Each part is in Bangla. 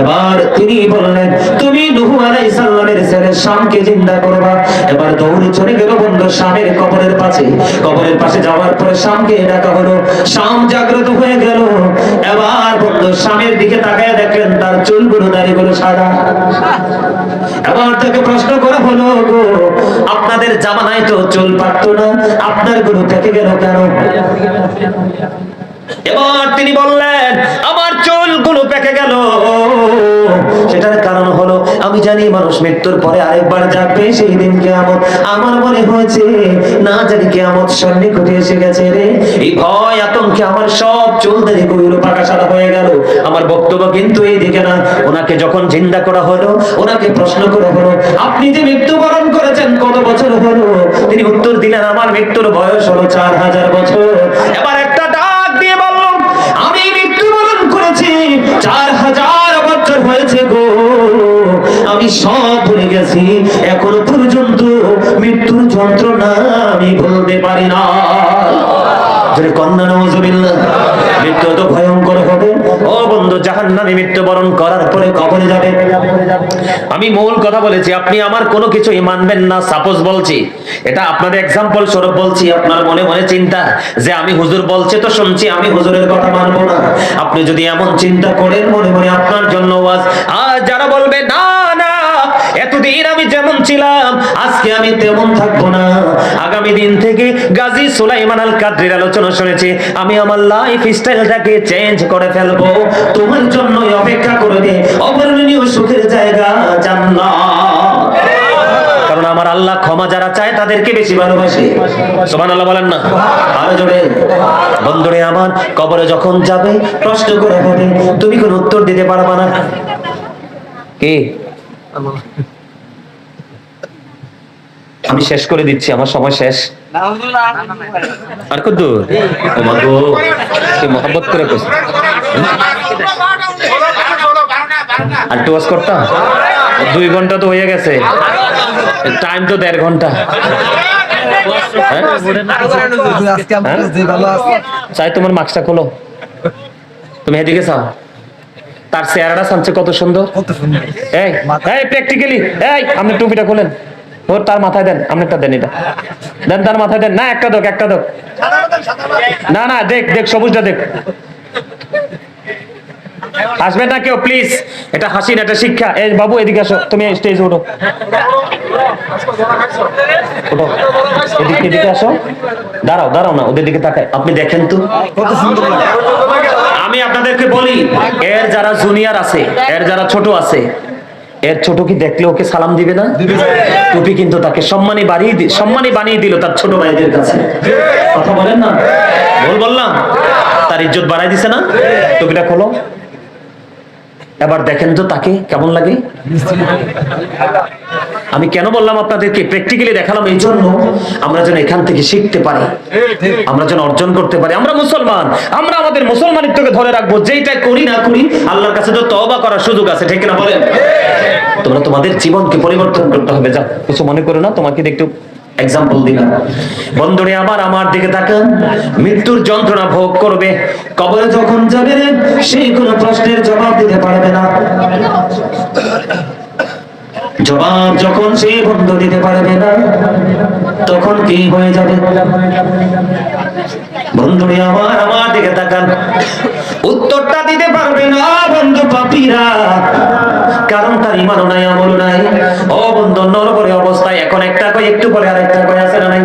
এবার তিনি জাগ্রত হয়ে গেল। এবার বন্ধু শামের দিকে তাকায় দেখলেন, তার চুলগুলো দাড়িগুলো সাদা। এবার তাকে প্রশ্ন করা হলো আপনাদের জামানায় তো চুল পাকতো না, আপনারগুলো থেকে গেল কেন? এবার তিনি বললেন, আমার চুলগুলো পেকে গেল। সেটার কারণ হলো, আমি জানি মানুষ মৃত্যুর পরে আরেকবার যাবে সেই দিন কেয়ামত। আমার মনে হয়েছে, না জানি কেয়ামত সন্নিকটে এসে গেছে রে। এই ভয়, আতঙ্কে আমার সব চুল দাড়ি গুলো পাকা সাদা হয়ে গেল। আমার বক্তব্য কিন্তু এই দিকে না। ওনাকে যখন জিন্দা করা হলো, ওনাকে প্রশ্ন করা হলো, আপনি যে মৃত্যুবরণ করেছেন, কত বছর হলো? তিনি উত্তর দিলেন, আমার মৃত্যুর বয়স হলো চার হাজার বছর। এবার চার হাজার বছর হয়েছে গো। আমি সব ভুলে গেছি। এখনও পর্যন্ত মৃত্যুর যন্ত্রণা আমি ভুলতে পারি না। কন্যা জাহান্নামে মৃত্যুবরণ করার পরে কবরে যাবে। আমি মূল কথা বলেছি, আপনি আমার কোনো কিছুই মানবেন না সাপোজ বলছি, এটা আপনাদের এক্সাম্পল স্বরূপ বলছি, আপনার মনে মনে চিন্তা যে আমি হুজুর বলছে তো শুনছি, আমি হুজুরের কথা মানবো না। আপনি যদি এমন চিন্তা করেন, মনে মনে আপনার জন্য ওয়াজ, আর যারা বলবে, না এতদিন আমি যেমন ছিলাম, আজকে আমি তেমন থাকব না। আগামী দিন থেকে গাজী সুলাইমান আল কাদ্রির আলোচনা শুনেছি, আমি আমার লাইফ স্টাইলটাকে চেঞ্জ করে ফেলব। তোমার জন্যই অপেক্ষা করবে অবর্ণনীয় সুখের জায়গা জান্নাত। কারণ আমার আল্লাহ ক্ষমা যারা চায়, তাদেরকে বেশি ভালোবাসে। সোমান আল্লাহ বলেন না। আরও জোরে। বন্ধুরে আমার, কবরে যখন যাবে, প্রশ্ন করে হবে তুমি কোন উত্তর দিতে পারবা না। কি? আমি শেষ করে দিচ্ছি আমার সময় শেষ। আর কত গো মহব্বত করে কইছ। আর করতাম? দুই ঘণ্টা তো হয়ে গেছে। টাইম তো দেড় ঘণ্টা। হ্যাঁ? আজকে আমরা যে ভালো আছে। চাই তোমার মাস্কটা খোলো। তুমি এদিকে চাও তার চেহারাটা সামছে কত সুন্দর। এই এই প্র্যাকটিক্যালি এই, আপনি টুপিটা খোলেন। ওর তার মাথায় দেন, আপনি একটা দেন এটা। দেন তার মাথায় দেন। না, একটা দোক একটা দোক। না না, দেখ দেখ, সবুজটা দেখ। আসবেন না কেউ প্লিজ এটা হাসি না এটা শিক্ষা। এই, বাবু, এদিকে আসো। তুমি স্টেজ ওঠো ওঠো এদিকে এদিকে আসো। দাঁড়াও দাঁড়াও না, ওদের দিকে তাকায়। আপনি দেখেন তো। কত সুন্দর আমি আপনাদেরকে বলি এর যারা জুনিয়র আছে এর যারা ছোট আছে এর ছোট কি দেখলে ওকে সালাম দিবে না? টুপি কিন্তু তাকে সম্মানী বাড়িয়ে সম্মানী বানিয়ে দিল তার ছোট ভাইদের কাছে। কথা বলেন না? ভুল বললাম? তার ইজ্জত বাড়াই দিছে না? টুপিটা খোলো। এবার দেখেন তো তাকে কেমন লাগে? আমি কেন বললাম আপনাদেরকে প্র্যাকটিক্যালি দেখালাম? এই জন্য আমরা যেন এখান থেকে শিখতে পারি। আমরা যেন অর্জন করতে পারি। আমরা মুসলমান। আমরা আমাদের মুসলমানিত্বকে ধরে রাখব। যেইটা করি না করি, আল্লাহর কাছে তো তওবা করার সুযোগ আছে। ঠিক না বলেন? তোমরা তোমাদের জীবনকে পরিবর্তন করতে হবে। যা কিছু মনে করো না? তোমাকে একটু এক্সাম্পল দিলাম। বন্ধুরে, আবার আমার দিকে তাকান। মৃত্যুর যন্ত্রণা ভোগ করবে। কবরে যখন যাবে সেই কোনো প্রশ্নের জবাব দিতে পারবে না। জবাব যখন সে বন্ধ দিতে পারবে না তখন কি হয়ে যাবে? বন্ধুরে আমার আমার দিকে তাকান। উত্তরটা দিতে পারবে না বন্ধু পাপিরা। কারণ তার ইমানও নাই আমল নাই। ও বন্ধু নরবরে অবস্থায় এখন একটা কই একটু পরে আরেকটা কই আছে না নাই?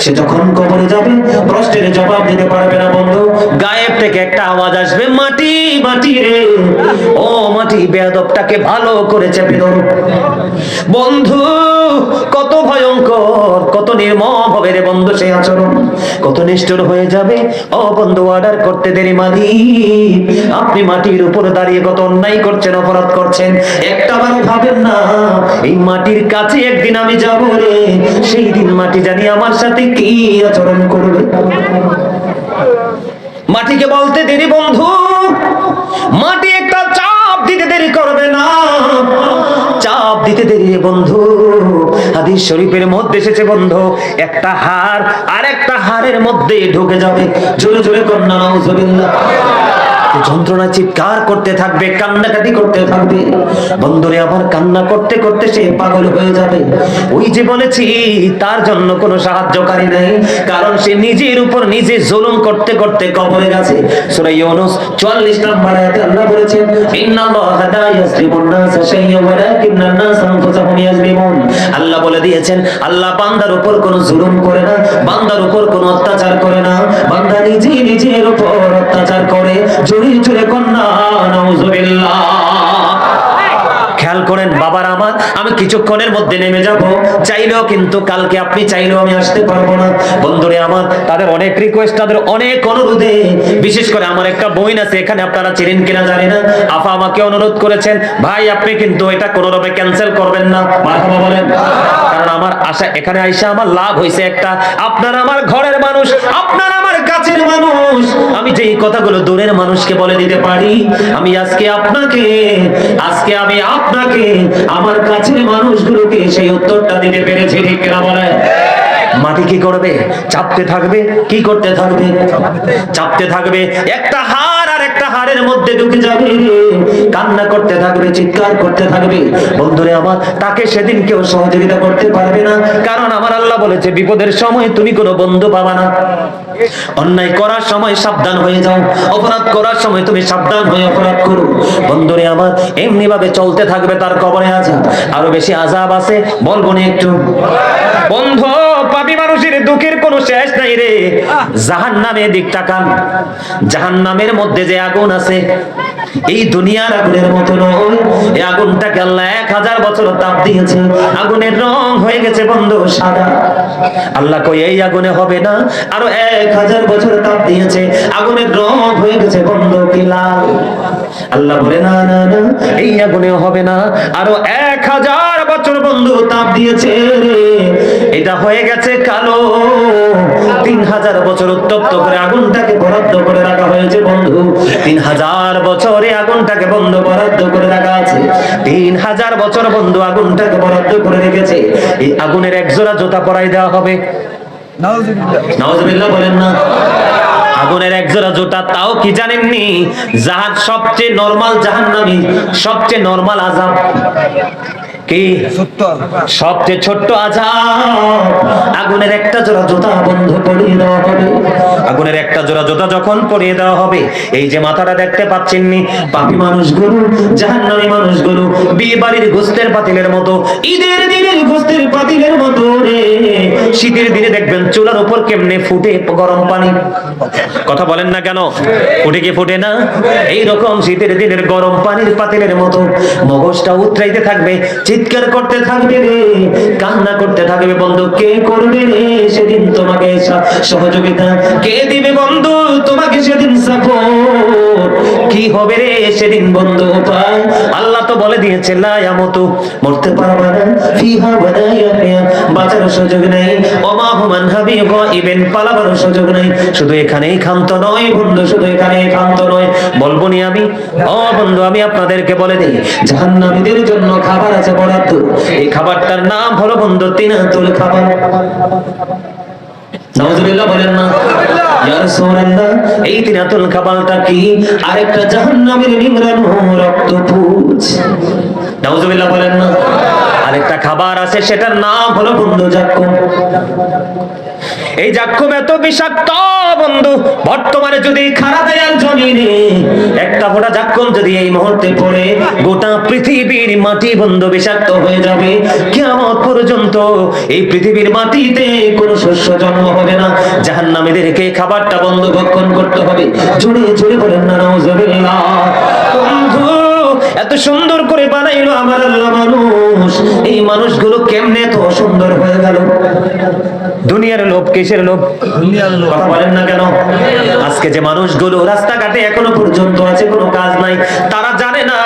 সে যখন কবরে যাবে প্রশ্নের জবাব দিতে পারবে না বন্ধু। গায়েব থেকে একটা আওয়াজ আসবে, মাটি মাটি রে। ও মাটি, বেয়াদবটাকে ভালো করে চেপে ধরো বন্ধু, কত ভয়ঙ্কর, কত নির্মম হবে রে বন্ধু সেই আচরণ। কত নিষ্ঠুর হয়ে যাবে, ও বন্ধু অর্ডার করতে দেরি মালিক আপনি মাটির উপর দাঁড়িয়ে কত অন্যায় করছেন, অপরাধ করছেন। একটা বারো ভাবেন না, এই মাটির কাছে একদিন আমি যাব রে। সেই দিন মাটি জানি আমার সাথে কি আচরণ করবে। মাটিকে বলতে দেরি বন্ধু। মাটি একটা চাপ দিতে দেরি করবে না। চাপ দিতে দেরি বন্ধু। হাদিস শরীফের মধ্যে এসেছে বন্ধু, একটা হার আর একটা হারের মধ্যে ঢুকে যাবে। জোরে জোরে কন্যা, নাউজুবিল্লাহ। যন্ত্রণা, চিৎকার করতে থাকবে, কান্নাকাটি করতে থাকবে। বন্ধুরে, আবার কান্না করতে করতে সে পাগল হয়ে যাবে। ওই যে বলেছি, তার জন্য কোনো সাহায্যকারী নেই, কারণ সে নিজের উপর নিজে জুলুম করতে করতে কবরে গেছে। সূরা ইউনূস 44 নম্বর আয়াতে আল্লাহ বলেছেন, ইন্নাল্লাহা লা ইয়াজলিমুন নাসা শাইয়্যান ওয়ালাকিন্নান নাস আনফুসাহুম ইয়াজলিমুন। আল্লাহ বলে দিয়েছেন, আল্লাহ বান্দার উপর কোনো জুলুম করে না, বান্দার উপর কোনো অত্যাচার করে না। বান্দা নিজে নিজের উপর অত্যাচার করে জোরে জোরে কন্যা নাউজুবিল্লাহ খেয়াল করেন, বাবার আমার, আমি কিছুক্ষণের মধ্যে নেমে যাব। চাইলেও কিন্তু কালকে আপনি চাইলেও আমি আসতে পারব না। বন্ধুরে আমার, তাদের অনেক রিকোয়েস্ট তাদের অনেক অনুরোধে, বিশেষ করে আমার একটা বইন আছে, এখানে আপনারা চিনেন কিনা জানি না। আফা আমাকে অনুরোধ করেছেন, ভাই, আপনি কিন্তু এটা কোনো রকমে ক্যান্সেল করবেন না। মারহাবা বলেন, কারণ আমার আশা, এখানে আইসা আমার লাভ হয়েছে একটা। আপনার আমার ঘরের মানুষ, আপনার আমার কাছের মানুষ। আমি যে এই কথাগুলো দূরের মানুষকে বলে দিতে পারি, আমি আজকে আপনাকে, আজকে আমি আপনাকে আমার কাছের মানুষগুলোকে সেই উত্তরটা দিতে পেরেছি, ঠিক কিনা বলে? মাটি কি করবে? চাপতে থাকবে? কি করতে থাকবে? চাপতে থাকবে। একটা হার আর একটা হারের মধ্যে ঢুকে যাবে। কান্না করতে থাকবে, চিৎকার করতে থাকবে। বন্ধুরে আমার, তাকে সেদিন কেউ সহযোগিতা করতে পারবে না। কারণ আমার আল্লাহ বলেছে, বিপদের সময় তুমি কোনো বন্ধু পাবা না। অন্যায় করার সময় সাবধান হয়ে যাও। অপরাধ করার সময় তুমি সাবধান হয়ে অপরাধ করো। বন্ধুরে আমার এমনি ভাবে চলতে থাকবে তার কবরে আজাব। আরও বেশি আজাব আছে বলব না একটু। বন্ধ পাপি মানুষের দুঃখের কোনো শেষ নাই রে। জাহান নামে দিক তাকান জাহান নামের মধ্যে যে আগুন আছে এই দুনিয়ার আগুনের মতো নয়। এই আগুনটাকে আল্লাহ এক হাজার বছর তাপ দিয়েছে। আগুনের রং হয়ে গেছে বন্ধ, সাদা। আল্লাহ কই এই আগুনে হবে না। আরও এক হাজার বছর তাপ দিয়েছে। আগুনের রং হয়ে গেছে বন্ধ, কি লাল। আল্লাহ বলে, না না না, এই আগুনে হবে না। আরও এক হাজার বছর বন্ধু তাপ দিয়েছে এটা হয়ে গেছে কালো। তিন হাজার বছর উত্তপ্ত করে আগুনটাকে বরাদ্দ করে রাখা হয়েছে বন্ধু। তিন হাজার বছরে আগুনটাকে বন্ধ বরাদ্দ করে রাখা আছে। তিন হাজার বছর বন্ধু আগুনটাকে বরাদ্দ করে রেখেছে। এই আগুনের এক জোড়া জুতা পরাই দেওয়া হবে। নাউজুবিল্লাহ বলেন না। জুতা তাও কি জানেননি? জাহান সবচেয়ে নরমাল জাহান্নামী, সবচেয়ে নরমাল আজাব কি? সবচেয়ে ছোট্ট আগুনের একটা জোড়া জুতা বন্ধ পরিয়ে দেওয়া হবে। আগুনের একটা জোড়া জুতা যখন পরিয়ে দেওয়া হবে, এই যে মাথাটা দেখতে পাচ্ছেননি পাপি মানুষগুলো, জাহান্নামী মানুষগুলো বিয়ে বাড়ির পাতিলের মতো, ঈদের দিনের পাতিলের মতো রে। শীতের দিনে দেখবেন চুলার উপর কেমনে ফুটে গরম পানি। কথা বলেন না কেন? ফুটে কি ফুটে না? এই রকম শীতের দিনের গরম পানির পাতিলের মতো। মগজটা উতরাইতে থাকবে চিৎকার করতে থাকবে রে, কান্না করতে থাকবে বন্ধু। কে করবে রে সেদিন তোমাকে সহযোগিতা? কে দিবে বন্ধু তোমাকে সেদিন সাপোর্ট কি হবে রে সেদিন বন্ধু উপায়? আল্লাহ তো বলে দিয়েছে, লা ইয়ামুতু। মরতে পারবে না। ফিহা ইয়াহইয়া বাঁচার সুযোগ নেই। ওমা হুমান হাবি গাইবেন পালাবার সুযোগ নেই। শুধু এখানেই ক্ষান্ত নয় বন্ধু, শুধু এখানেই ক্ষান্ত নয়। বলব নি আমি? ও বন্ধু, আমি আপনাদেরকে বলে দিই, জাহান্নামীদের জন্য খাবার আছে বরাদ্দ। এই খাবারটার নাম হলো বন্ধু তিনাতুল খাবার। নাউজুবিল্লাহ বলেন না। ইয়া রাসূলুল্লাহ এই তিনাতুল খাবারটা কি? আরেকটা জাহান্নামের নাউজুবিল্লাহ বলেন না। আরেকটা খাবার আছে সেটার নাম হলো বন্ধু জাক্কুম। এই জাক্কুম এত বিষাক্ত, বন্ধু। বর্তমানে যদি খারাপ একটা ফোঁটা জাক্কুম যদি এই মুহূর্তে পড়ে, গোটা পৃথিবীর মাটি, বন্ধু, বিষাক্ত হয়ে যাবে। কিয়ামত পর্যন্ত এই পৃথিবীর মাটিতে কোনো শস্য জন্ম হবে না। জাহান্নামীদেরকে খাবারটা বন্ধ ভক্ষণ করতে হবে। জুড়ে জুড়ে বলেন না নাউজুবিল্লাহ। বন্ধু, এত সুন্দর করে বানাইলো আমার মানুষ। এই মানুষগুলো কেমনে তো সুন্দর দুনিয়ার লোভ কিসের লোভ? দুনিয়ার লোভ। কথা বলেন না কেন? আজকে যে মানুষগুলো রাস্তাঘাটে এখনও পর্যন্ত আছে কোনো কাজ নাই তারা জানে না।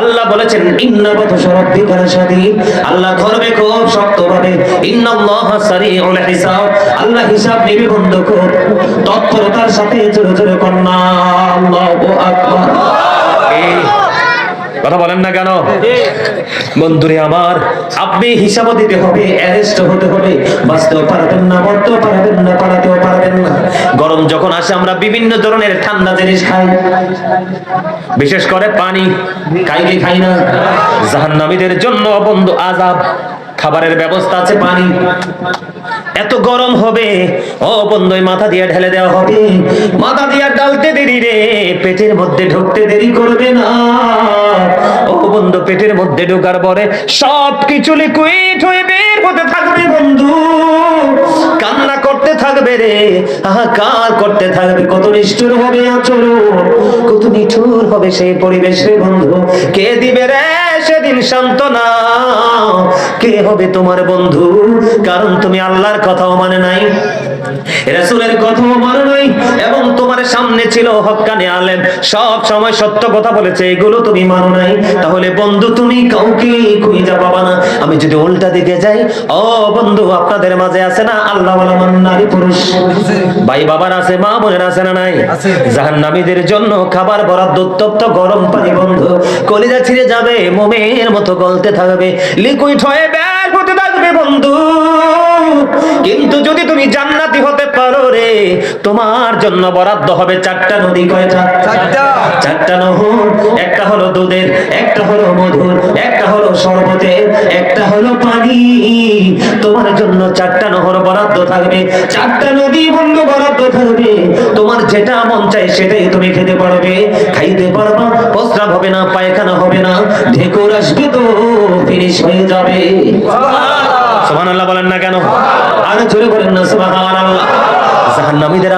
আল্লাহ বলেছেন ইন্নাবাতু সরাব্বিকার শাদীদ। আল্লাহ ধরবে খুব শক্তভাবে ইন্নাল্লাহা সারিউল হিসাব। আল্লাহ হিসাব নেবে বন্ধ খুব তৎপরতার সাথে জোরে জোরে কন্যা আল্লাহু আকবার। এই কথা বলেন না কেন? বন্ধুরে আমার, আপনি হিসাব দিতে হবে, অ্যারেস্ট হতে হবে। বাঁচতেও পারবেন না, মরতেও পারবেন না, পালাতেও পারবেন না। গরম যখন আসে, আমরা বিভিন্ন ধরনের ঠান্ডা জিনিস খাই। বিশেষ করে পানি খাই কি খাই না। জাহান্নামীদের জন্য বন্ধু আজাব খাবারের ব্যবস্থা আছে, পানি। এত গরম হবে। ও বন্ধু মাথা দিয়ে ঢেলে দেওয়া হবে। মাথা দিয়ে ডালতে দেরি রে, পেটের মধ্যে ঢুকতে দেরি করবে না। ও বন্ধু, পেটের মধ্যে ঢোকার পরে সব কিছু লিকুইড হয়ে বের হতে থাকবে বন্ধু। কান্না করতে থাকবে রে হাহাকার করতে থাকবে। কত নিষ্ঠুর হবে আচরণ, কত নিঠুর হবে সেই পরিবেশ রে বন্ধু। কে দিবে রে সেদিন সান্ত্বনা? কে হবে তোমার বন্ধু? কারণ তুমি আল্লাহর কথাও মানে নাই। রাসূলের কথাও মানে নাই এবং তোমার সামনে ছিল হক্কানে আলেম। সব সময় সত্য কথা বলেছে এগুলো তুমি মানো নাই। তাহলে বন্ধু তুমি কাউকে খুঁজে পাবা না। আমি যদি উল্টা দিকে যাই ও বন্ধু আপনাদের মাঝে আছে না আল্লাহ নারী পুরুষ? ভাই বাবার আছে মা বোনের আছে না নাই। জাহান্নামীদের জন্য খাবার বরাদ্দ উত্তপ্ত গরম পানি বন্ধ। কলিজা ছিঁড়ে যাবে মোমের মতো গলতে থাকবে। লিকুইড হয়ে বের হতে বন্ধু। কিন্তু যদি তুমি জান্নাতি হতে পারো রে তোমার জন্য বরাদ্দ হবে চারটা নদী। কয়টা চারটা। চারটা নহর একটা হলো দুধের একটা হলো মধুর একটা হলো শরবতের একটা হলো পানি। তোমার জন্য চারটা নহর বরাদ্দ থাকবে। চারটা নদী বন্ধ বরাদ্দ থাকবে। তোমার যেটা মন চাই সেটাই তুমি খেতে পারবে। খাইতে পারবা প্রস্রাব হবে না পায়খানা হবে না। ঢেকুর আসবে তো ফিনিশ হয়ে যাবে। সুবহানাল্লাহ বলেন না কেন? আর জোরে বলেন না, সুবহানাল্লাহ। জাহান্নামীদের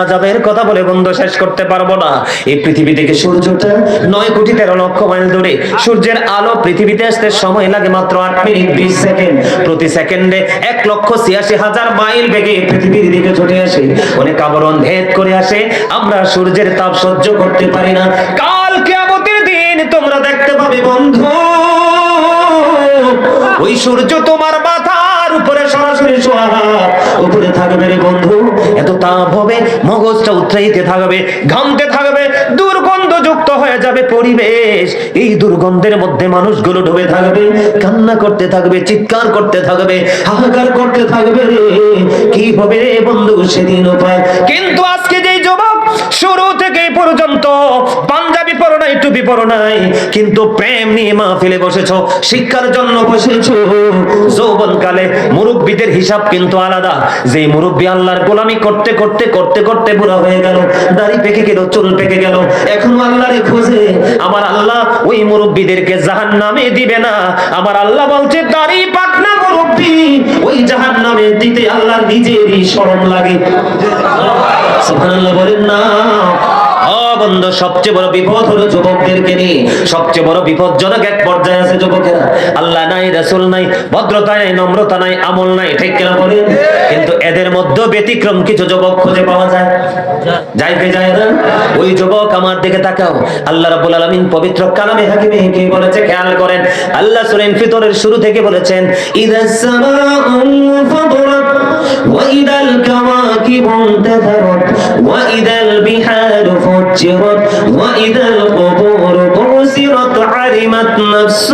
কথা বলে শেষ করতে পারব না। এই পৃথিবী থেকে সূর্যটা কোটি তেরো লক্ষ মাইল দূরে। সূর্যের আলো পৃথিবীতে আসতে সময় লাগে মাত্র মিনিট বিশ সেকেন্ড। প্রতি সেকেন্ডে লক্ষ ছিয়াশি হাজার মাইল বেগে পৃথিবীর দিকে ছুটে আসে। অনেক আবরণ ভেদ করে আসে। আমরা সূর্যের তাপ সহ্য করতে পারি না। কাল কিয়ামতের দিন তোমরা দেখতে পাবে বন্ধু। ওই সূর্য তোমার সরাসরি সোহাগ। উপরে থাকবে রে বন্ধু, এত তাপ হবে, মগজটা উত্রাইতে থাকবে, ঘামতে থাকবে দুর্গন্ধ যুক্ত হয়ে যাবে পরিবেশ। এই দুর্গন্ধের মধ্যে মানুষগুলো ডুবে থাকবে, কান্না করতে থাকবে, চিৎকার করতে থাকবে, হাহাকার করতে থাকবে রে। কি হবে রে বন্ধু, সেদিন উপায়? কিন্তু আজকে যেই যুবক শুরু থেকে পর্যন্ত নাই টুপি নাই। কিন্তু প্রেম নিয়ে মাহফিলে বসেছো, শিক্ষার জন্য বসেছো। যৌবন কালে মুরব্বীদের হিসাব কিন্তু আলাদা। যে মুরব্বী আল্লাহর গোলামি করতে করতে করতে করতে বুড়া হয়ে গেল, দাড়ি পেকে গেল, চুল পেকে গেল, এখন আল্লাহরে খোঁজে। আমার আল্লাহ ওই মুরব্বীদেরকে জাহান নামে দিবে না। আমার আল্লাহ বলছে, দাড়ি পাক না মুরব্বী, ওই জাহান নামে দিতে আল্লাহ নিজেরই শরম লাগে। সুবহানাল্লাহ বলেন, না। বন্ধু, সবচেয়ে বড় বিপদ হলো যুবকদেরকে নিয়ে। সবচেয়ে বড় বিপদজনক এক পর্যায়ে আছে যুবকেরা। আল্লাহ নাই, রাসূল নাই, ভদ্রতা নাই, নম্রতা নাই, আমল নাই, ঠিক কিনা বলেন? কিন্তু এদের মধ্যে ব্যতিক্রম কিছু যুবক খুঁজে পাওয়া যায়। কে যায় না? ওই যুবক আমার দিকে তাকাও। আল্লাহ রাব্বুল আলামিন পবিত্র কালামে হাকিমে কি বলেছে, খেয়াল করেন। আল্লাহ সূরা ফিতরের শুরু থেকে বলেছেন, ইদাস সামাউ ফাদরাত وإذا الكواكب انتثرت وإذا البحار فجرت وإذا القبور بعثرت علمت نفس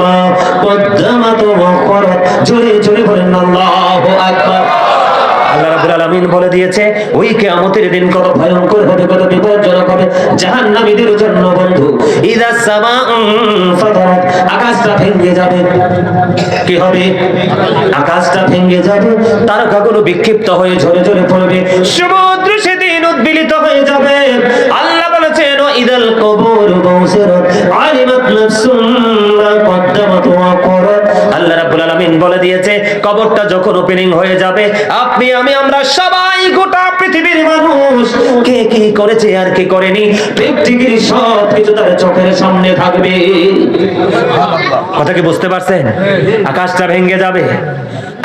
ما قدمت وأخرت جري جري الله أكبر. আলামিন বলে দিয়েছে, ওই কিয়ামতের দিন কত ভয়ঙ্কর হবে, কত বিপজ্জনক হবে, জাহান্নামীদের জন্য বন্ধু, ইদা সামাউন ফাতারাত আকাশটা ভেঙে যাবে। কি হবে? আকাশটা ভেঙে যাবে তারকাগুলো বিক্ষিপ্ত হয়ে ঝরে ঝরে পড়বে, সমুদ্র সেদিন উদ্বিলিত হয়ে যাবে। আল্লাহ কবরটা যখন ওপেনিং হয়ে যাবে আপনি আমি আমরা সবাই গোটা পৃথিবীর মানুষ। কে কি করেছে আর কে করেনি? পৃথিবীর সব কিছু তার চোখের সামনে থাকবে। কথা কি বুঝতে পারছেন? আকাশটা ভেঙে যাবে।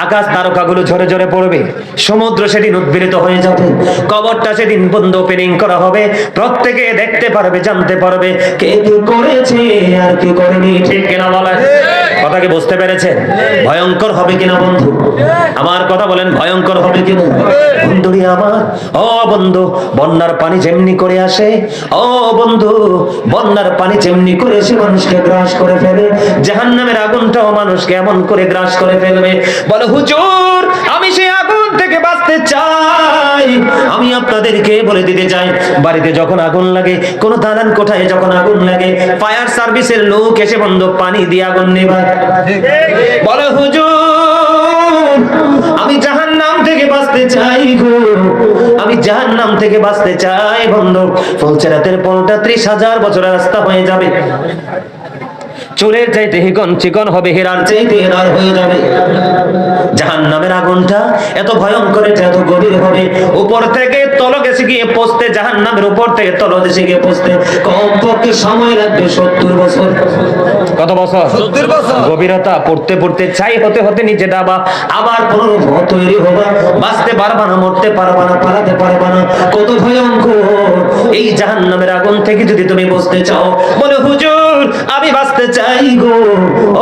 আকাশ তারকাগুলো ঝরে ঝরে পড়বে, সমুদ্র সেদিন উদ্বেলিত হয়ে যাবে, কবরটা সেদিন বন্ধ ওপেনিং করা হবে, প্রত্যেকে দেখতে পারবে, জানতে পারবে কে কি করেছে আর কি করেনি, ঠিক কিনা বলেন? কথা কি বুঝতে পেরেছেন? ভয়ঙ্কর হবে কিনা বন্ধু? আমার কথা বলেন, ভয়ঙ্কর হবে কিনা? বন্ধুরি আমার, ও বন্ধু, বন্যার পানি যেমনি করে আসে, ও বন্ধু, বন্যার পানি যেমনি করে এসে মানুষকে গ্রাস করে ফেলে, জাহান্নামের আগুনটাও মানুষকে এমন করে গ্রাস করে ফেলবে। বলে হুজুর, আমি সেই আগুন থেকে বাঁচতে চাই। আমি আপনাদেরকে বলে দিতে চাই, বাড়িতে যখন আগুন লাগে, কোন দালান কোঠায় যখন আগুন লাগে, ফায়ার সার্ভিসের লোক এসে বন্ধ পানি দিয়ে আগুন নেভায়। বলে, হুজুর, আমি জাহান নাম থেকে বাঁচতে চাই গো। আমি জাহান নাম থেকে বাঁচতে চাই, বন্ধু। পনেরোটা ত্রিশ হাজার বছরের রাস্তা হয়ে যাবে। চুলের চাইতে হিকন চিকন হবে, হীরার চাইতে হীরার হয়ে যাবে। জাহান নামের আগুনটা এত ভয়ঙ্কর এটা এত গভীর হবে। উপর থেকে তল গেছে গিয়ে পৌঁছতে জাহান নামের উপর থেকে তল দেশে গিয়ে পৌঁছতে। কমপক্ষে সময় লাগবে সত্তর বছর। কত বছর? সত্তর বছর। গভীরতা পড়তে পড়তে চাই হতে হতে নিচে ডাবা। আবার পুনর্ভব তৈরি হবা বাঁচতে পারবা না মরতে পারবা না পালাতে পারবা না। কত ভয়ঙ্কর। এই জাহান নামের আগুন থেকে যদি তুমি বসতে চাও বলে হুজুর আমি বাঁচতে চাই গো।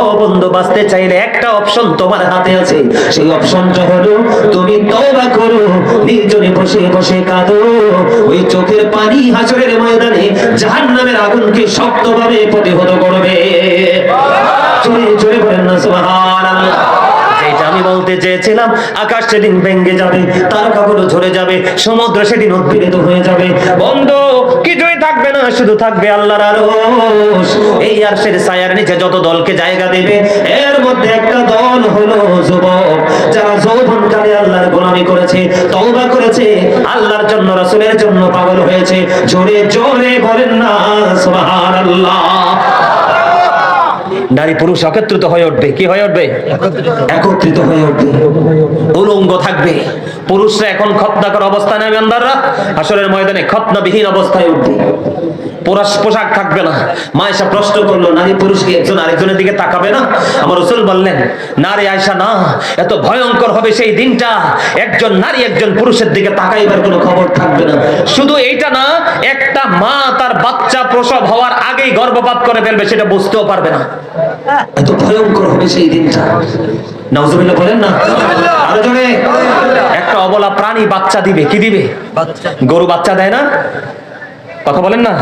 ও বন্ধু, বাঁচতে চাইলে একটা অপশন তোমার হাতে আছে। সেই অপশনটা হলো, তুমি তওবা করো, নির্জনে বসে বসে কাঁদো। ওই চোখের পানি হাসরের ময়দানে জাহান্নামের আগুনকে শক্তভাবে প্রতিহত করবে। চলে চলে বলেন না, সুবহানাল্লাহ। বলতে চেয়েছিলাম, আকাশ সেদিন ভেঙ্গে যাবে তারকাগুলো ঝরে যাবে, সমুদ্র সেদিন উদ্বেলিত হয়ে যাবে। বন্ধ কিছুই থাকবে না, শুধু থাকবে আল্লাহর আরশ। এই আরশের ছায়ার নিচে যত দলকে জায়গা দেবে, এর মধ্যে একটা দল হলো যুবক। যারা যৌবনকালে আল্লাহর গোলামি করেছে, তওবা করেছে, আল্লাহর জন্য, রাসূলের জন্য পাগল হয়েছে। জোরে জোরে বলেন না, সুবহানাল্লাহ। নারী পুরুষ একত্রিত হয়ে উঠবে। কি হয়ে উঠবে? একত্রিত হয়ে উঠবে। উলঙ্গ থাকবে। পুরুষরা এখন খতনা করা অবস্থানে আন্দাররা আসরের ময়দানে খতনাবিহীন অবস্থায় উঠবে। পোরাস পোশাক থাকবে না। মায়েশা প্রশ্ন করল নারী পুরুষ কি একজন আরেকজনের দিকে তাকাবে না? আমার রসুল বললেন নারী আয়সা না এত ভয়ঙ্কর হবে সেই দিনটা। একজন নারী একজন পুরুষের দিকে তাকাইবার কোনো খবর থাকবে না। শুধু এইটা না একটা মা তার বাচ্চা প্রসব হওয়ার আগেই গর্ভপাত করে ফেলবে সেটা বুঝতেও পারবে না। এত ভয়ঙ্কর হবে সেই দিনটা। নাউজুবিল্লাহ বলেন না? আরও জোরে। একটা অবলা প্রাণী বাচ্চা দিবে কি দিবে? গরু বাচ্চা দেয় না? কথা বলেন না?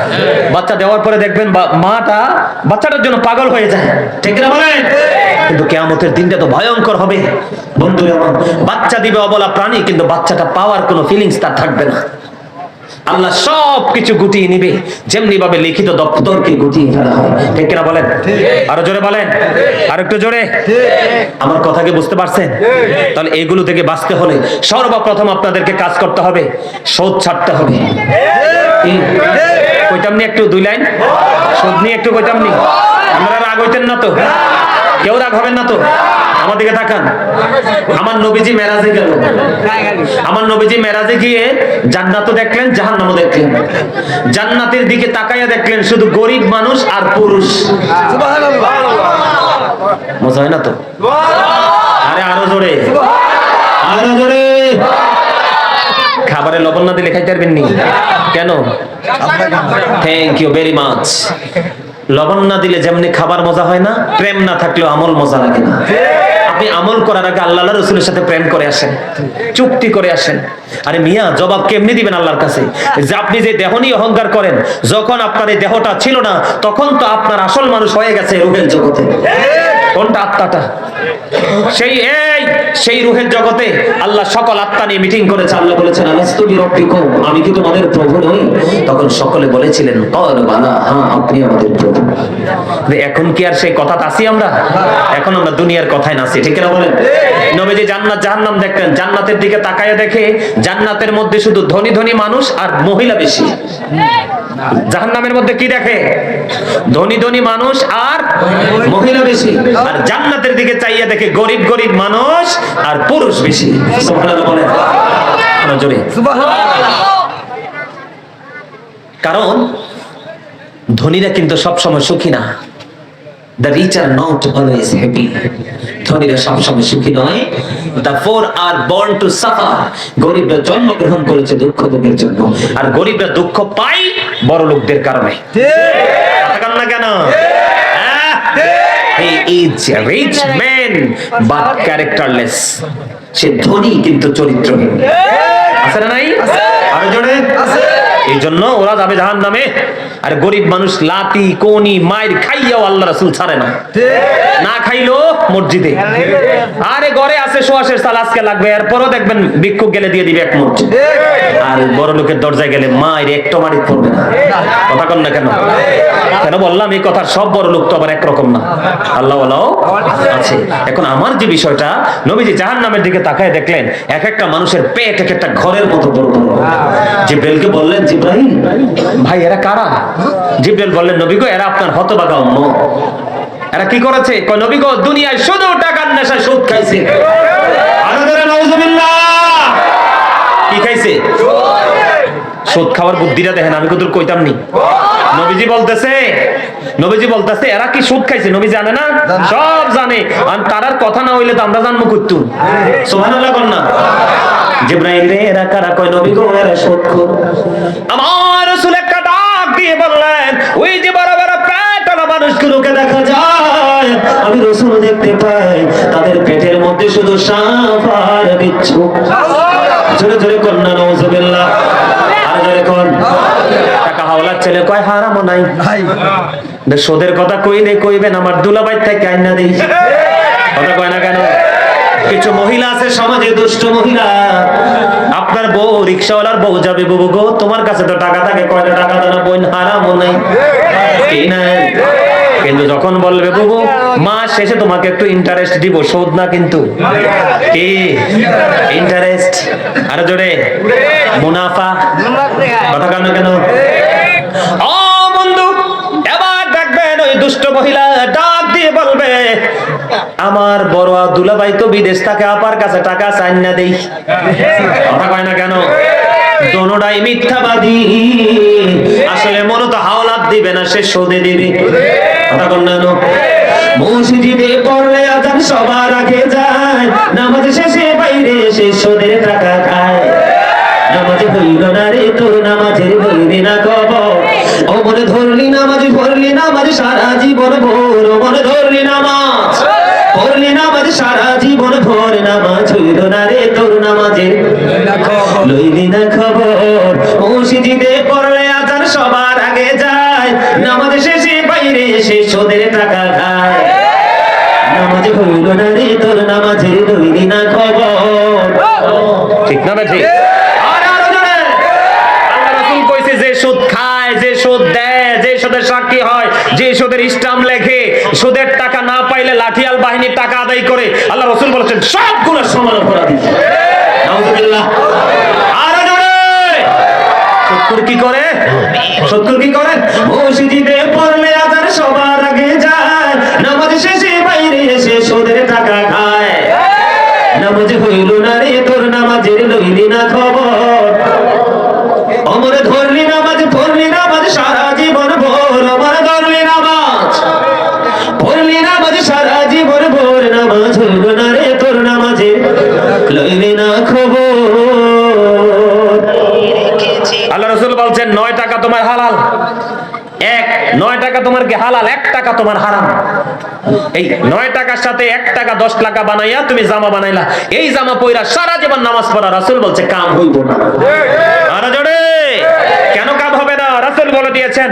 বাচ্চা দেওয়ার পরে দেখবেন মাটা বাচ্চাটার জন্য পাগল হয়ে যায়। ঠিক না বলেন? কিন্তু কেয়ামতের দিনটা তো ভয়ঙ্কর হবে। বন্ধু বাচ্চা দিবে অবলা প্রাণী কিন্তু বাচ্চাটা পাওয়ার কোনো ফিলিংস তার থাকবে না। আল্লাহ সব কিছু গুটিয়ে নিবে। যেমনি ভাবে লিখিত দপ্তরকে গুটিয়ে ফেলা হয়। ঠিক কিনা বলেন? আরও জোরে বলেন? আর একটু জোরে? আমার কথা কি বুঝতে পারছেন? তাহলে এগুলো থেকে বাঁচতে হলে সর্বপ্রথম আপনাদেরকে কাজ করতে হবে। শোধ ছাড়তে হবে? কইতাম নি একটু দুই লাইন? শোধ নিয়ে একটু কইতাম নি? আপনারা রাগ হইতেন না তো। কেউ রাগ হবেন না তো? আমার দিকে তাকান। আমার নবীজি মেরাজে গেল। আমার নবীজি মেরাজে গিয়ে জান্নাতও দেখলেন জাহান্নামও দেখলেন। জান্নাতের দিকে তাকাইয়া দেখলেন শুধু গরিব মানুষ আর পুরুষ। মজা হয় না তো? আরে আরও জোরে। আরও জোরে। খাবারে লবণ না দিলে খাইতে পারবেন নি? কেন? থ্যাংক ইউ ভেরি মাচ লবণ না দিলে যেমনি খাবার মজা হয় না, প্রেম না থাকলেও আমল মজা লাগে না। আপনি আমল করার আগে আল্লাহ রসুলের সাথে প্রেম করে আসেন, চুক্তি করে আসেন। আরে মিয়া, জবাব কেমনি দিবেন আল্লাহর কাছে? যে আপনি যে দেহ নিয়ে অহংকার করেন, যখন আপনার এই দেহটা ছিল না, তখন তো আপনার আসল মানুষ হয়ে গেছে রুহের জগতে। কোনটা আত্মাটা? সেই এই সেই রুহের জগতে আল্লাহ সকল আত্মা নিয়ে মিটিং করেছে আল্লাহ বলেছেন আলাস্তুবি রব্বিকুম আমি কি তোমাদের প্রভু নই? তখন সকলে বলেছিলেন কল বালা হ্যাঁ আপনি আমাদের প্রভু। এখন কি আর সেই কথা তাসি আমরা? এখন আমরা দুনিয়ার কথায় নাচি ঠিক না বলেন? নবীজি জান্নাত জাহান্নাম দেখলেন জান্নাতের দিকে তাকায় দেখে জান্নাতের মধ্যে শুধু ধনী ধনী মানুষ আর মহিলা বেশি। জাহান্নামের মধ্যে কি দেখে? ধনী ধনী মানুষ আর মহিলা বেশি। আর জান্নাতের দিকে চাইয়া দেখে গরিব গরিব মানুষ আর পুরুষ বেশি। কারণ ধনীরা কিন্তু সবসময় সুখী না। The rich are not always happy ধনীরা সবসময় সুখী নয়। The poor are born to suffer গরিবরা জন্মগ্রহণ করেছে দুঃখ ভোগের জন্য। আর গরিবরা দুঃখ পায় বড় লোকদের কারণে। না কেন? রিচ ম্যান বাট ক্যারেক্টারলেস সে ধনী কিন্তু চরিত্রহীন। আছে না নাই? আরও জোরে। এই জন্য ওরা যাবে জাহান নামে আর গরিব মানুষ লাতি কোনি মায়ের খাইয়াও আল্লাহ রাসূল ছাড়ে না। না খাইলো মসজিদে। আরে ঘরে আছে সোয়াশের সাল আজকে লাগবে। এরপরও দেখবেন ভিক্ষুক গেলে দিয়ে দিবে এক মুঠ আর বড় লোকের দরজায় গেলে মায়ের একটু মারিত পড়বে না। কথা কন না কেন? কেন বললাম এই কথার সব বড় লোক তো আবার একরকম না। আল্লাহ আছে। এখন আমার যে বিষয়টা নবীজি জাহান নামের দিকে তাকায় দেখলেন এক একটা মানুষের পেট এক একটা ঘরের মতো বড় বড়। জিব্রাইলকে বললেন জিব্রাইল ভাই এরা কারা? জিব্রাইল বললেন নবী গো এরা আপনার হতবাগা উম্মত। এরা কি করেছে? কয় নবী গো দুনিয়ায় শুধু টাকার নেশায় সুদ খাইছে। কি খাইছে? সুদ। খাওয়ার বুদ্ধিটা দেখেন আমি কত কইতাম নি? নবীজি বলতেছে নবীজি বলতেছে এরা কি সুদ খাইছে? নবী জানে না? সব জানে। আর তারার কথা না হইলে তো আমরা জানব করতু সুবহানাল্লাহ কোন না। জিব্রাইল রে এরা কারা কয় নবী গো? এরা সুদ খোর আমার রাসূল একটা ডাক দিয়ে বললেন ওই যে বড় বড় পেটওয়ালা মানুষগুলোকে দেখা যায় আমি রসুল দেখতে পাই তাদের পেটের মধ্যে শুধু সাপ আর বিচ্ছু। জোরে জোরে কন্যা নওজুবিল্লাহ আর জোরে কোন। টাকা ছেলে কয় হারামও নাই? সোদের কথা কইলে কইবেন আমার দুলাবাই থেকে আইনা দেই। কথা কয় না কেন? কিছু মহিলা আছে সমাজে দুষ্ট মহিলা। আপনার বউ রিক্সাওয়ালার বউ যাবে বুবু গো তোমার কাছে তো টাকা থাকে কয়টা টাকা দেয় না বোন হারামও নাই। কি নাই? কিন্তু যখন বলবে বুবু মাস শেষে তোমাকে একটু ইন্টারেস্ট দিব শোধ না কিন্তু। কি? ইন্টারেস্ট আরও জোরে। মুনাফা? কথা কেন কেন? আমার বড় দুলাভাই তো বিদেশ থাকে, আপার কাছে টাকা চাই না দেই। কথা কয় না কেন? দোনোটাই মিথ্যাবাদী। আসলে মূলত হাওলাত দিবে না, সে সোদে দিবে। কথা কন না? মসজিদে পড়লে আজান সবার আগে যায়। নামাজ শেষে বাইরে সে সোদের টাকা খায়। নামাজ হইল না রে তোর নামাজের হইবি না কব ও মনে ধরলি নামাজ পড়লি নামাজ সারা জীবন ভোর। মনে ধরলি নামাজ। সারা জীবন ভোর নামাজ হইল না রে তোর নামাজের? লইলি না খবর। মসজিদে পড়লে আজান সবার আগে যায়। নামাজ শেষে বাইরে সে সোদের টাকা খায়। নামাজ যে সুদ খায়, যে সুদ দেয়, যে সুদের সাক্ষী হয়, যে সুদের ইসলাম লেখে সুদের টাকা না পাইলে লাঠিয়াল বাহিনীর টাকা আদায় করে আল্লাহ রসুল বলেছেন, সবগুলো সমান অপরাধী। সবার আগে যায়। নামাজ শেষে বাইরে এসে সুদের টাকা খায়। নামাজ হইল না রে, তোর নামাজের লইলি না আল্লাহ রসুল বলছেন, নয় টাকা তোমার হালাল। এক, নয় টাকা তোমার হালাল? এক টাকা তোমার হারাম। এই নয় টাকার সাথে এক টাকা দশ টাকা বানাইয়া তুমি জামা বানাইলা। এই জামা পইরা সারা জীবন নামাজ পড়া রাসুল বলছে, কাম হইব না। জোরে! কেন কাম হবে না? রাসুল বলে দিয়েছেন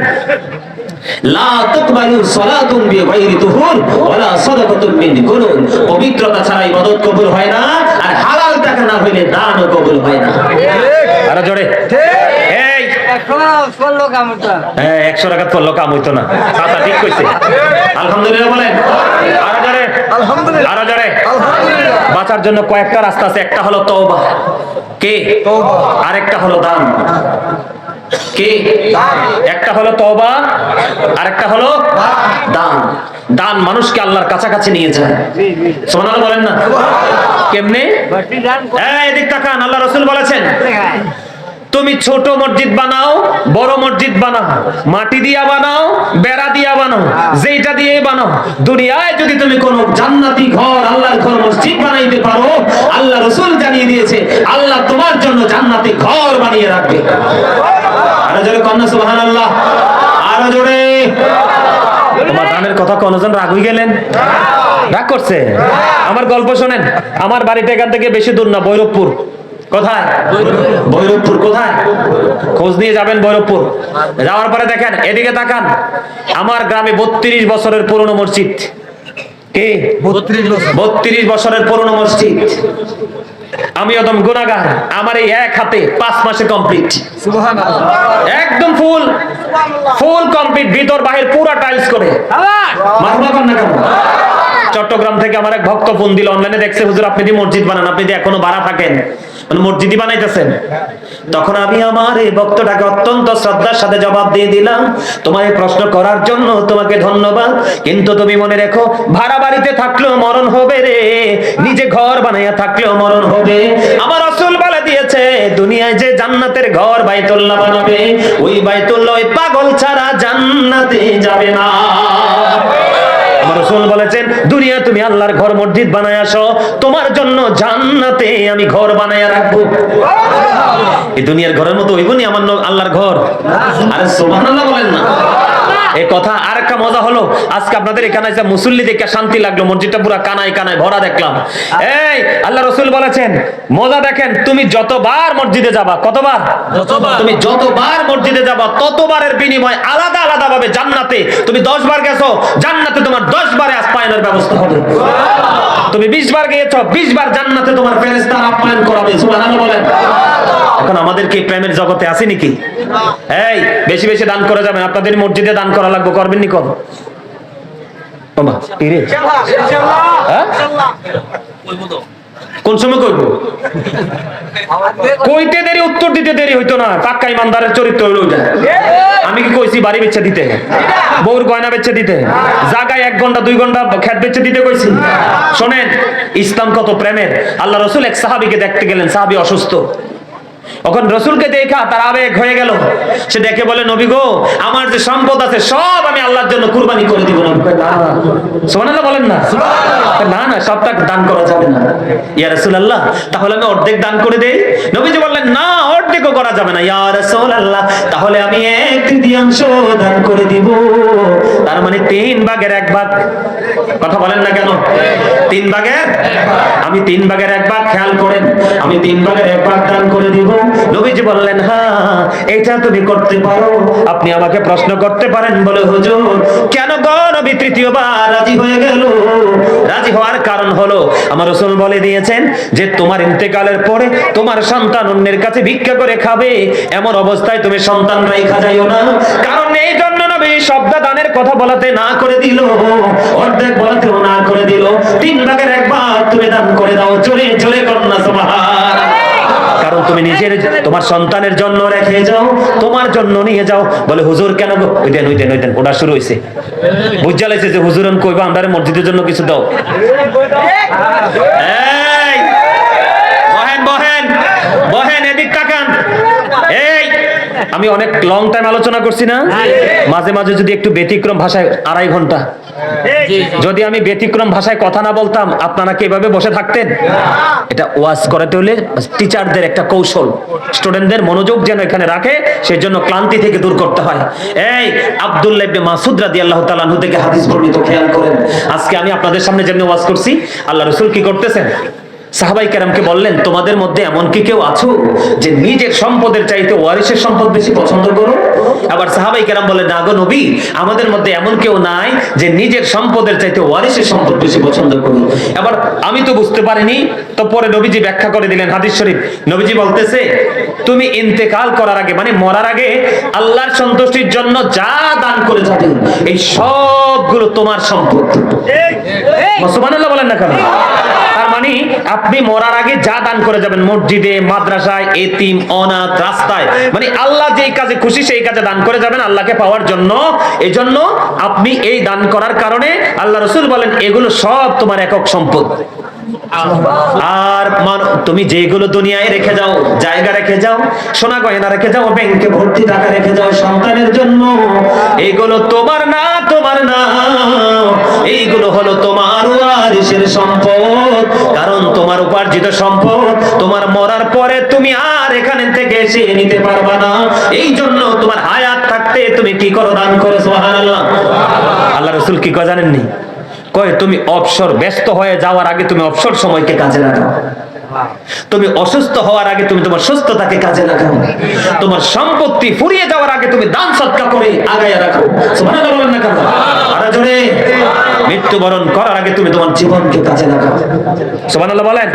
পবিত্রতা ছাড়া কবুল হয় না টাকা না হইলে দানও কবুল হয় না। আরে জোরে। এই। হ্যাঁ একশো টাকা পড়ল কাম হইতো না। ঠিক কইছে। আলহামদুলিল্লাহ বলেন। আরও জোরে। আলহামদুলিল্লাহ। আরও জোরে। বাঁচার জন্য কয়েকটা রাস্তা আছে একটা হলো তওবা। কে? তওবা। আরেকটা হলো দান। কে? একটা হলো তওবা, আরেকটা হলো দান। দান মানুষকে আল্লাহর কাছাকাছি নিয়ে যায়। সুবহানাল্লাহ বলেন না? কেমনে? এদিক তাকান, আল্লাহ রাসূল বলেছেন, তুমি ছোট মসজিদ বানাও, বড় মসজিদ বানাও, মাটি দিয়া বানাও, বেড়া দিয়া বানাও যেটা দিয়ে বানাও। দুনিয়ায় যদি তুমি কোনো জান্নাতি ঘর, আল্লাহর ঘর, মসজিদ বানাইতে পারো, আল্লাহ রসুল জানিয়ে দিয়েছে, আল্লাহ তোমার জন্য জান্নাতি ঘর বানিয়ে রাখবে। আরও জোরে কন্যা সুবহান আল্লাহ আরও জোরে। তোমার দানের কথা কোনজন রাগ হয়ে গেলেন? রাগ করছে? আমার গল্প শোনেন আমার বাড়িটা এখান থেকে বেশি দূর না ভৈরবপুর। কোথায়? ভৈরবপুর কোথায়? খোঁজ নিয়ে যাবেন ভৈরবপুর। যাওয়ার পরে দেখেন এদিকে তাকান। আমার গ্রামে বত্রিশ বছরের পুরনো মসজিদ। কে? বত্রিশ বছরের পুরনো মসজিদ। আমি একদম গুণাগার। আমার এই এক হাতে পাঁচ মাসে কমপ্লিট একদম ফুল ফুল কমপ্লিট ভিতর বাহির পুরো টাইলস করে? চট্টগ্রাম থেকে আমার এক ভক্ত ফোন দিল অনলাইনে দেখছে হুজুর আপনি মসজিদ বানান? আপনি যে এখনও ভাড়া থাকেন? মানে মসজিদই বানাইতেছেন। তখন আমি আমার এই ভক্তটাকে অত্যন্ত শ্রদ্ধার সাথে জবাব দিয়ে দিলাম তোমার এই প্রশ্ন করার জন্য তোমাকে ধন্যবাদ, কিন্তু তুমি মনে রেখো, ভাড়া বাড়িতে থাকলেও মরণ হবে রে, নিজে ঘর বানাইয়া থাকলেও মরণ হবে। আমার রসুল বলে দিয়েছে, দুনিয়ায় যে জান্নাতের ঘর বাইতুল্লাহ বানাবে, ওই বাইতুল্লাহ পাগল ছাড়া জান্নাতে যাবে না। রসুল বলেছেন দুনিয়া তুমি আল্লাহর ঘর মসজিদ বানায় আসো তোমার জন্য জান্নাতে আমি ঘর বানায় রাখব। এই দুনিয়ার ঘরের মতো হইবনি আমার আল্লাহর ঘর। আরে সুবহানাল্লাহ বলেন না। এই কথা আর একটা মজা হলো আজকে আপনাদের এখানে এসে মুসল্লি দেখে শান্তি লাগল মসজিদটা পুরো কানায় কানায় ভরা দেখলাম। এই আল্লাহ রসুল বলেছেন মজা দেখেন তুমি যতবার মসজিদে যাবা কতবার। তুমি যতবার মসজিদে যাবা ততবারের বিনিময় আলাদা আলাদা ভাবে জান্নাতে তুমি দশ বার গেছো জান্নাতে তোমার দশ বারে আপ্যায়নের ব্যবস্থা হবে। তুমি বিশ বার গিয়েছো বিশ বার জান্নাতে তোমার ফেরেস্তার আপ্যায়ন করাবে সুবহানাল্লাহ এখন আমাদের কি প্রেমের জগতে আছে নাকি? এই, বেশি বেশি দান করে যাবেন আপনাদের মসজিদে দান করা লাগবে, করবেন নি কর? হ্যাঁ? কোন সময় কইতে দেরি, উত্তর দিতে দেরি হইতো না। পাক্কা ইমানদারের চরিত্র আমি কি কইছি, বাড়ি বেচে দিতে? বউর গয়না বেচে দিতে? জায়গায় এক ঘণ্টা, দুই ঘণ্টা খেত বেচে দিতে কইছি? শোনেন, ইসলাম কত প্রেমের। আল্লাহ রসুল এক সাহাবিকে দেখতে গেলেন, সাহাবি অসুস্থ। তখন রসুলকে দেখা তার আবেগ হয়ে গেল। সে দেখে বলে নবী গো আমার যে সম্পদ আছে সব আমি আল্লাহর জন্য কুরবানি করে দিব। সোমানাল্লাহ বলেন না? না না সবটা দান করা যাবে না। ইয়া রাসূলুল্লাহ তাহলে আমি অর্ধেক দান করে দেই। নবীজি বললেন না অর্ধেকও করা যাবে না। ইয়া রাসূলুল্লাহ তাহলে আমি এক তৃতীয়াংশ দান করে দিব। তার মানে তিন ভাগের এক ভাগ। কথা বলেন না কেন? তিন ভাগের? আমি তিন ভাগের এক খেয়াল করেন। আমি তিন ভাগের এক দান করে দিব। নবীজি বললেন হ্যাঁ এটা তুমি করতে পারো। আপনি আমাকে প্রশ্ন করতে পারেন। বলে হুজুর, কেন তৃতীয়বার রাজি হয়ে গেল? রাজি হওয়ার কারণ হলো, আমার রসুল বলে দিয়েছেন যে, তোমার ইন্তেকালের পরে তোমার সন্তান অন্যের কাছে ভিক্ষা করে খাবে। এমন অবস্থায় তুমি সন্তান রেখা যাইও না। কারণ এই জন্য নবী শব্দ দানের কথা বলাতে না করে দিল। অর্ধেক বলাতেও না করে দিল। তিন ভাগের একবার তুমি দান করে দাও। জোরে জোরে কন্যা সমাহার কারণ তুমি নিজের তোমার সন্তানের জন্য রেখে যাও তোমার জন্য নিয়ে যাও। বলে হুজুর কেন? ওই দেন ওই দেন ওই দেন ওটা শুরু হয়েছে। বুঝা লাইছে যে হুজুর কইবা আমরা মসজিদের জন্য কিছু দাও। এই বহেন বহেন বহেন এদিক তাকান এই আমি অনেক লং টাইম আলোচনা করছি না? মাঝে মাঝে যদি একটু ব্যতিক্রম ভাষায় আড়াই ঘণ্টা। যদি আমি ব্যতিক্রম ভাষায় কথা না বলতাম আপনারা কি এভাবে বসে থাকতেন? এটা ওয়াজ করাতে হলে টিচারদের একটা কৌশল। স্টুডেন্টদের মনোযোগ যেন এখানে রাখে সেই জন্য ক্লান্তি থেকে দূর করতে হয়। এই আব্দুল্লাহ ইবনে মাসুদ রাদিয়াল্লাহু তাআলা আনহু থেকে হাদিস বর্ণিত খেয়াল করেন। আজকে আমি আপনাদের সামনে যেমনি ওয়াজ করছি আল্লাহ রাসূল কি করতেছেন? সাহাবাই কেরামকে বললেন তোমাদের মধ্যে এমন কি কেউ আছো যে নিজের সম্পদের চাইতে ওয়ারিসের সম্পদ বেশি পছন্দ করো? আবার সাহাবাই কেরাম বলেন না গো নবী আমাদের মধ্যে এমন কেউ নাই যে নিজের সম্পদের চাইতে ওয়ারিসের সম্পদ বেশি পছন্দ করি। আবার আমি তো বুঝতে পারিনি তো পরে নবীজি ব্যাখ্যা করে দিলেন হাদিস শরীফ। নবীজি বলতেছে তুমি ইন্তেকাল করার আগে মানে মরার আগে আল্লাহর সন্তুষ্টির জন্য যা দান করে যাবে এই সবগুলো তোমার সম্পদ। সুবহানাল্লাহ বলেন না কেন? মানে আপনি মরার আগে যা দান করে যাবেন, মসজিদে, মাদ্রাসায়, এতিম, অনাথ, রাস্তায়। মানে আল্লাহ যেই কাজে খুশি সেই কাজে দান করে যাবেন আল্লাহকে পাওয়ার জন্য। এই জন্য আপনি এই দান করার কারণে আল্লাহ রসুল বলেন, এগুলো সব তোমার একক সম্পদ। আর তুমি যেগুলো দুনিয়ায় রেখে যাও, জায়গা রেখে যাও, সোনা গয়না রেখে যাও, ব্যাংকে ভর্তি টাকা রেখে যাও, সন্তানের জন্য এইগুলো তোমার না তোমার না। এইগুলো হলো তোমার ওয়ারিসের সম্পদ, কারণ তোমার উপার্জিত সম্পদ, তোমার মরার পরে তুমি আর এখানে থেকে এসে নিতে পারবা না। এই জন্য তোমার হায়াত থাকতে তুমি কি করো, দান করো, সুবহানাল্লাহ। আল্লাহ রসুল কি কয় জানেননি? কয়, তুমি অবসর ব্যস্ত হয়ে যাওয়ার আগে তুমি অবসর সময়কে কাজে লাগাও। তুমি অসুস্থ হওয়ার আগে তুমি তোমার সুস্থতাকে কাজে লাগাও। তোমার সম্পত্তি ফুরিয়ে যাওয়ার আগে তুমি দান সৎকা করে আগায় রাখো। বলেন না কেন? আরে জোরে। মৃত্যুবরণ করার আগে তুমি তোমার জীবনকে কাজে লাগাও। সুবহানাল্লাহ বলেন।